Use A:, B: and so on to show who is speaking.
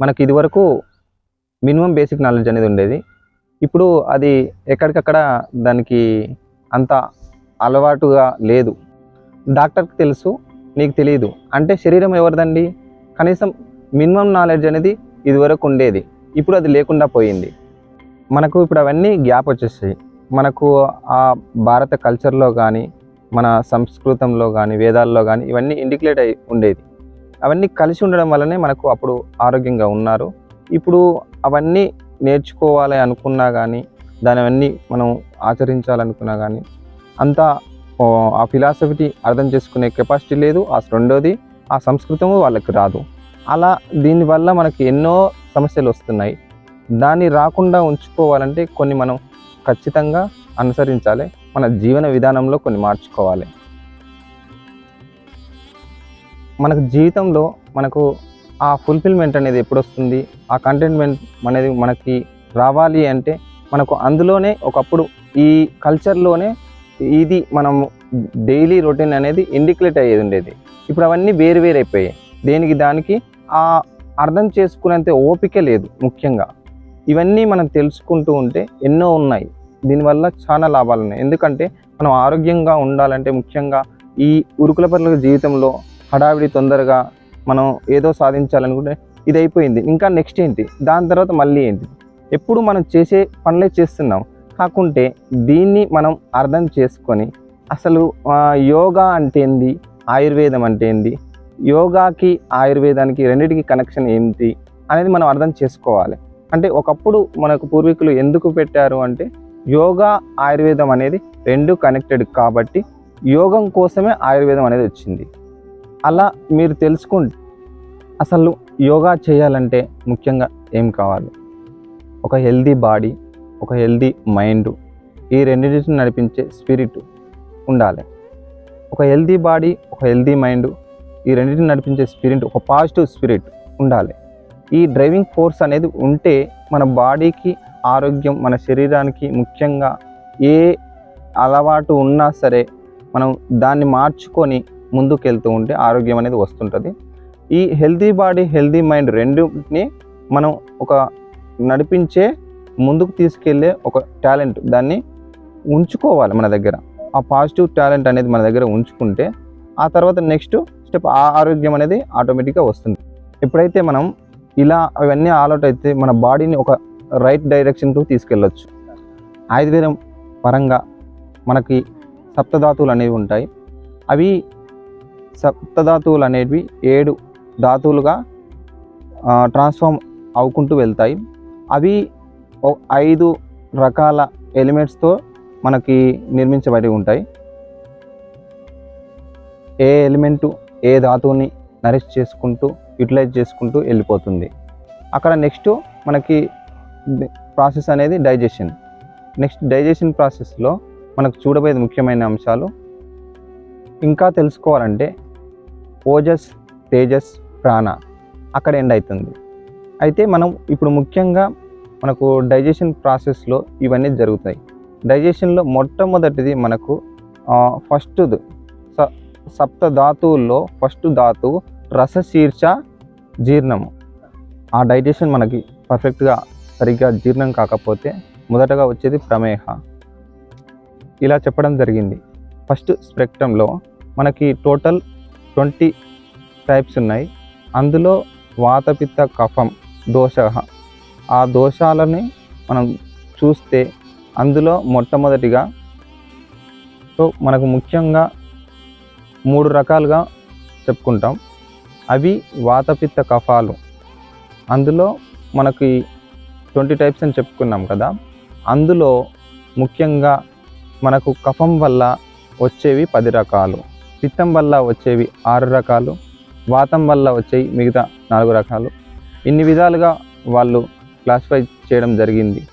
A: మనకి ఇదివరకు minimum basic knowledge అనేది ఉండేది. ఇప్పుడు అది ఎక్కడికక్కడ దానికి అంత అలవాటుగా లేదు. డాక్టర్కి తెలుసు నీకు తెలియదు అంటే శరీరం ఎవరిదండి? కనీసం మినిమం నాలెడ్జ్ అనేది ఇదివరకు ఉండేది. ఇప్పుడు అది లేకుండా పోయింది. మనకు ఇప్పుడు అవన్నీ గ్యాప్ వచ్చేసాయి. మనకు ఆ భారత కల్చర్లో కానీ మన సంస్కృతంలో కానీ వేదాల్లో కానీ ఇవన్నీ ఇండిక్లేట్ అయి ఉండేది. అవన్నీ కలిసి ఉండడం వల్లనే మనకు అప్పుడు ఆరోగ్యంగా ఉన్నారు. ఇప్పుడు అవన్నీ నేర్చుకోవాలి అనుకున్నా కానీ దాని అవన్నీ మనం ఆచరించాలనుకున్నా కానీ అంత ఆ ఫిలాసఫీ అర్థం చేసుకునే కెపాసిటీ లేదు. ఆ రెండోది ఆ సంస్కృతము వాళ్ళకి రాదు. అలా దీనివల్ల మనకి ఎన్నో సమస్యలు వస్తున్నాయి. దాన్ని రాకుండా ఉంచుకోవాలంటే కొన్ని మనం ఖచ్చితంగా అనుసరించాలి. మన జీవన విధానంలో కొన్ని మార్చుకోవాలి. మనకు జీవితంలో మనకు ఆ ఫుల్ఫిల్మెంట్ అనేది ఎప్పుడు వస్తుంది ఆ కంటెంట్మెంట్ అనేది మనకి రావాలి అంటే మనకు అందులోనే ఒకప్పుడు ఈ కల్చర్లోనే ఇది మనం డైలీ రొటీన్ అనేది ఇండిక్లేట్ అయ్యేది ఉండేది. ఇప్పుడు అవన్నీ వేరు వేరు అయిపోయాయి. దేనికి దానికి ఆ అర్థం చేసుకునేంత ఓపిక లేదు ముఖ్యంగా. ఇవన్నీ మనం తెలుసుకుంటూ ఉంటే ఎన్నో ఉన్నాయి. దీనివల్ల చాలా లాభాలు ఉన్నాయి. ఎందుకంటే మనం ఆరోగ్యంగా ఉండాలంటే ముఖ్యంగా ఈ ఉరుకుల పరుల జీవితంలో హడావిడి తొందరగా మనం ఏదో సాధించాలనుకుంటే ఇది అయిపోయింది ఇంకా నెక్స్ట్ ఏంటి? దాని తర్వాత మళ్ళీ ఏంటి? ఎప్పుడు మనం చేసే పనులే చేస్తున్నాం. కాకుంటే దీన్ని మనం అర్థం చేసుకొని అసలు యోగా అంటే ఏంది? ఆయుర్వేదం అంటే ఏంది? యోగాకి ఆయుర్వేదానికి రెండింటికి కనెక్షన్ ఏంటి? అనేది మనం అర్థం చేసుకోవాలి. అంటే ఒకప్పుడు మనకు పూర్వీకులు ఎందుకు పెట్టారు అంటే యోగా ఆయుర్వేదం అనేది రెండు కనెక్టెడ్ కాబట్టి యోగం కోసమే ఆయుర్వేదం అనేది వచ్చింది. అలా మీరు తెలుసుకుంటే అసలు యోగా చేయాలంటే ముఖ్యంగా ఏం కావాలి? ఒక హెల్దీ బాడీ ఒక హెల్దీ మైండ్ ఈ రెండింటిని నడిపించే స్పిరిట్ ఉండాలి. ఒక హెల్దీ బాడీ ఒక హెల్దీ మైండ్ ఈ రెండింటిని నడిపించే స్పిరిట్ ఒక పాజిటివ్ స్పిరిట్ ఉండాలి. ఈ డ్రైవింగ్ ఫోర్స్ అనేది ఉంటే మన బాడీకి ఆరోగ్యం మన శరీరానికి ముఖ్యంగా ఏ అలవాటు ఉన్నా సరే మనం దాన్ని మార్చుకొని ముందుకు వెళ్తూ ఉంటే ఆరోగ్యం అనేది వస్తుంటుంది. ఈ హెల్తీ బాడీ హెల్దీ మైండ్ రెండుని మనం ఒక నడిపించే ముందుకు తీసుకెళ్ళే ఒక టాలెంట్ దాన్ని ఉంచుకోవాలి మన దగ్గర. ఆ పాజిటివ్ టాలెంట్ అనేది మన దగ్గర ఉంచుకుంటే ఆ తర్వాత నెక్స్ట్ స్టెప్ ఆ ఆరోగ్యం అనేది ఆటోమేటిక్గా వస్తుంది. ఎప్పుడైతే మనం ఇలా అవన్నీ ఆల్అౌట్ అయితే మన బాడీని ఒక రైట్ డైరెక్షన్కు తీసుకెళ్ళొచ్చు. ఆయుర్వేదం పరంగా మనకి సప్తధాతువులు అనేవి ఉంటాయి. అవి సప్తధాతువులు అనేవి ఏడు ధాతువులుగా ట్రాన్స్ఫామ్ అవుకుంటూ వెళ్తాయి. అవి ఐదు రకాల ఎలిమెంట్స్తో మనకి నిర్మించబడి ఉంటాయి. ఏ ఎలిమెంటు ఏ ధాతువుని నరిష్ చేసుకుంటూ యూటిలైజ్ చేసుకుంటూ వెళ్ళిపోతుంది. అక్కడ నెక్స్ట్ మనకి ప్రాసెస్ అనేది డైజెషన్. నెక్స్ట్ డైజెషన్ ప్రాసెస్లో మనకు చూడబోయేది ముఖ్యమైన అంశాలు. ఇంకా తెలుసుకోవాలంటే ఓజస్ తేజస్ ప్రాణ అక్కడ ఎండ్ అవుతుంది అయితే మనం ఇప్పుడు ముఖ్యంగా మనకు డైజెషన్ ప్రాసెస్లో ఇవన్నీ జరుగుతాయి. డైజెషన్లో మొట్టమొదటిది మనకు ఫస్ట్ స సప్త ధాతువుల్లో ఫస్ట్ ధాతువు రసశీర్ష జీర్ణము. ఆ డైజెషన్ మనకి పర్ఫెక్ట్గా సరిగ్గా జీర్ణం కాకపోతే మొదటగా వచ్చేది ప్రమేహ. ఇలా చెప్పడం జరిగింది. ఫస్ట్ స్పెక్ట్రంలో మనకి టోటల్ ట్వంటీ టైప్స్ ఉన్నాయి. అందులో వాతపిత్త కఫం దోష ఆ దోషాలని మనం చూస్తే అందులో మొట్టమొదటిగా సో మనకు ముఖ్యంగా మూడు రకాలుగా చెప్పుకుంటాం. అవి వాతపిత్త కఫాలు. అందులో మనకి ట్వంటీ టైప్స్ అని చెప్పుకున్నాం కదా. అందులో ముఖ్యంగా మనకు కఫం వల్ల వచ్చేవి పది రకాలు. పిత్తం వల్ల వచ్చేవి ఆరు రకాలు వాతం వల్ల వచ్చేవి మిగతా నాలుగు రకాలు. ఇన్ని విధాలుగా వాళ్ళు క్లాసిఫై చేయడం జరిగింది.